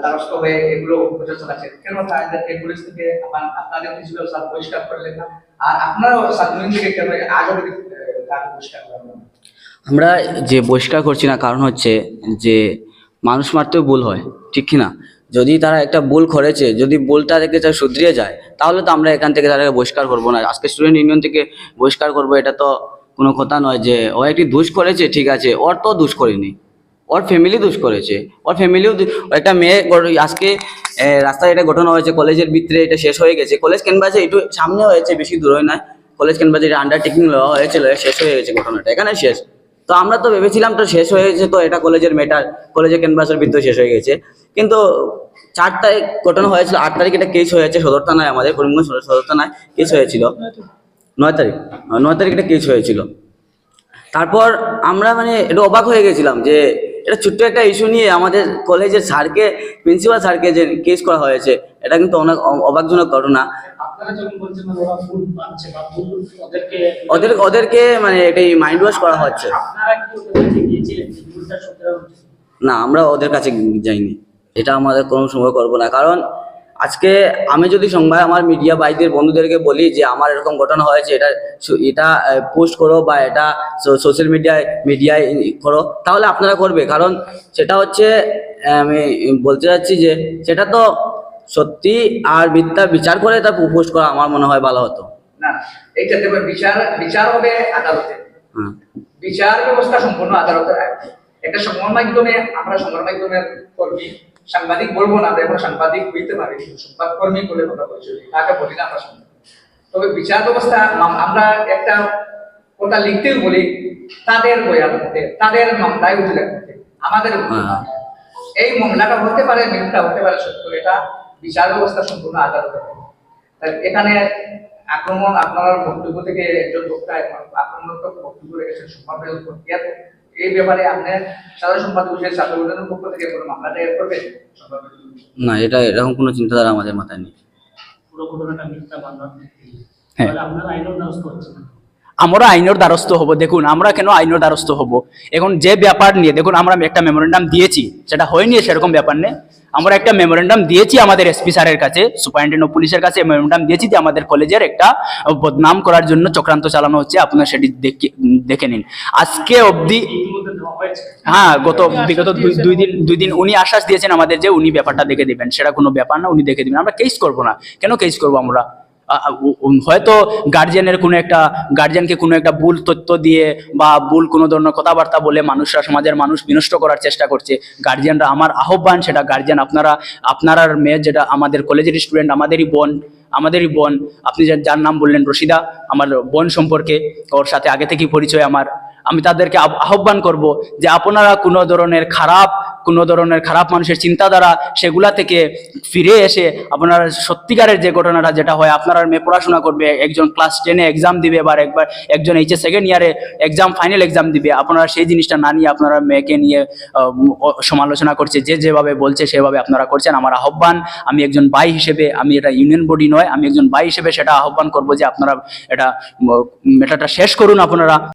দ্বারস্থ হয়ে এগুলো প্রচার চালাচ্ছে কেন তাদেরকে পুলিশ থেকে আপনাদের প্রিন্সিপাল স্যার বহিষ্কার করলেন না আর আপনারাও সাধারণ থেকে কেন আহ, তাকে বহিষ্কার করলেন আমরা যে বহিষ্কার করছি না কারণ হচ্ছে যে মানুষ মারতেও ভুল হয় ঠিক কি না যদি তারা একটা ভুল করেছে যদি ভুলটা থেকে তারা শুধরিয়ে যায় তাহলে তো আমরা এখান থেকে তাদেরকে বহিষ্কার করব না। আজকে স্টুডেন্ট ইউনিয়ন থেকে বহিষ্কার করব এটা তো কোনো কথা নয় যে ও একটি দোষ করেছে ঠিক আছে ওর তো দোষ করেনি। ওর ফ্যামিলি দোষ করেছে। ওর ফ্যামিলিও একটা মেয়ে আজকে রাস্তায় এটা ঘটনা হয়েছে কলেজের ভিতরে এটা শেষ হয়ে গেছে। কলেজ ক্যানভাসে একটু সামনে হয়েছে, বেশি দূরে নয়। কলেজ ক্যানভাসে এটা আন্ডারটেকিং লওয়া হয়েছিল শেষ হয়ে গেছে ঘটনাটা এখানে শেষ। তো আমরা তো ভেবেছিলাম তো শেষ হয়ে গেছে, তো এটা কলেজের মেটার কলেজের ক্যানভাসের ভিতরে শেষ হয়ে গেছে। কিন্তু চার তারিখ ঘটনা হয়েছিল, আট তারিখ এটা কেস হয়েছে সদর থানায়, আমাদের করিমগঞ্জ সদর থানায় কেস হয়েছিল। নয় তারিখ নয় তারিখ এটা কেস হয়েছিল। তারপর আমরা মানে একটু অবাক হয়ে গেছিলাম যে এটা ছোট্ট একটা ইস্যু নিয়ে আমাদের কলেজের স্যারকে প্রিন্সিপাল স্যারকে যে কেস করা হয়েছে এটা কিন্তু অনেক অবাকজনক ঘটনা। ওদের ওদেরকে মানে এটাই মাইন্ড ওয়াশ করা হচ্ছে? না আমরা ওদের কাছে যাইনি। এটা আমাদের কোনো সময় করব না কারণ আজকে আমি যদি সংবাদ আমার মিডিয়া ভাইদের বন্ধুদেরকে বলি যে আমার এরকম ঘটনা হয়েছে এটা এটা পোস্ট করো বা এটা সোশ্যাল মিডিয়ায় মিডিয়ায় করো তাহলে আপনারা করবে। কারণ সেটা হচ্ছে আমি বলতে চাচ্ছি যে সেটা তো সত্যি আর মিথ্যা বিচার করে তা পোস্ট করা আমার মনে হয় ভালো হতো। না এইটা বিচার বিচার হবে আদালতে। বিচার ব্যবস্থা সম্পূর্ণ আদালতের একটা সংবাদ মাধ্যমে আমরা সংবাদ মাধ্যমের কর্মী সাংবাদিক বলব না আমরা এখন সাংবাদিক হইতে পারি সংবাদ কর্মী বলে আমরা পরিচয় তাকে বলি না আমরা তবে বিচার ব্যবস্থা আম- আমরা একটা কথা লিখতেও বলি তাদের বয়ান মধ্যে তাদের মামলায় উঠলে আমাদের এই মামলাটা হতে পারে মিথ্যা হতে পারে সত্য এটা বিচার ব্যবস্থা সম্পূর্ণ আদালতে এখানে আক্রমণ আপনার বক্তব্য থেকে একজন বক্তা আক্রমণাত্মক বক্তব্য রেখেছেন প্রক্রিয়া এই ব্যাপারে আপনি সাধারণ সম্পাদক হিসেবে ছাত্র সংগঠনের পক্ষ থেকে কোনো মামলা দায়ের করবেন না এটা এরকম কোনো চিন্তাধারা আমাদের মাথায় নেই পুরো ঘটনাটা মিথ্যা ভিত্তিতে। হ্যাঁ। আপনারা আইনও ব্যবস্থা হচ্ছে না আমরা আইনের দ্বারস্থ হব। দেখুন, আমরা কেন আইনের দ্বারস্থ হব? এখন যে ব্যাপার নিয়ে, দেখুন, আমরা একটা মেমোরেন্ডাম দিয়েছি। সেটা হয়নি সেরকম ব্যাপার নেই। আমরা একটা মেমোরেন্ডাম দিয়েছি আমাদের এসপি স্যারের কাছে সুপারিনটেন্ডেন্ট অফ পুলিশের কাছে মেমোরেন্ডাম দিয়েছি যে আমাদের কলেজের একটা বদনাম করার জন্য চক্রান্ত চালানো হচ্ছে। আপনারা সেটি দেখে- নিন। আজকে অবধি হ্যাঁ গত বিগত দুই দিন দুই দিন উনি আশ্বাস দিয়েছেন আমাদের যে উনি ব্যাপারটা দেখে দিবেন। সেটা কোনো ব্যাপার না, উনি দেখে দিবেন। আমরা কেস করব না। কেন কেস করব আমরা? হয়তো গার্জিয়ানের কোনো একটা গার্জিয়ানকে কোনো একটা ভুল তথ্য দিয়ে বা ভুল কোনো ধরনের কথাবার্তা বলে মানুষরা, সমাজের মানুষ বিনষ্ট করার চেষ্টা করছে। গার্জিয়ানরা আমার আহ্বান, সেটা গার্জিয়ান আপনারা আপনার মেয়ে যেটা আমাদের কলেজের স্টুডেন্ট আমাদেরই বোন আমাদেরই বোন, আপনি যার নাম বললেন রশিদা, আমার বোন সম্পর্কে, ওর সাথে আগে থেকেই পরিচয় আমার। আমি তাদেরকে আহ্বান করব যে আপনারা কোনো ধরনের খারাপ কোনো ধরনের খারাপ মানুষের চিন্তাধারা সেগুলা থেকে ফিরে এসে আপনার সত্যিকারের যে ঘটনাটা যেটা হয়, আপনারা মেয়ে পড়াশোনা করবে, একজন ক্লাস টেনে এক্সাম দিবে বা একবার একজন এইচএস সেকেন্ড ইয়ারে এক্সাম ফাইনাল এক্সাম দিবে, আপনারা সেই জিনিসটা না নিয়ে আপনারা মেয়েকে নিয়ে সমালোচনা করছে, যে যেভাবে বলছে সেভাবে আপনারা করছেন। আমার আহ্বান, আমি একজন ভাই হিসেবে, আমি এটা ইউনিয়ন বডি নয়, আমি একজন ভাই হিসেবে সেটা আহ্বান করব যে আপনারা এটা মেটাটা শেষ করুন আপনারা।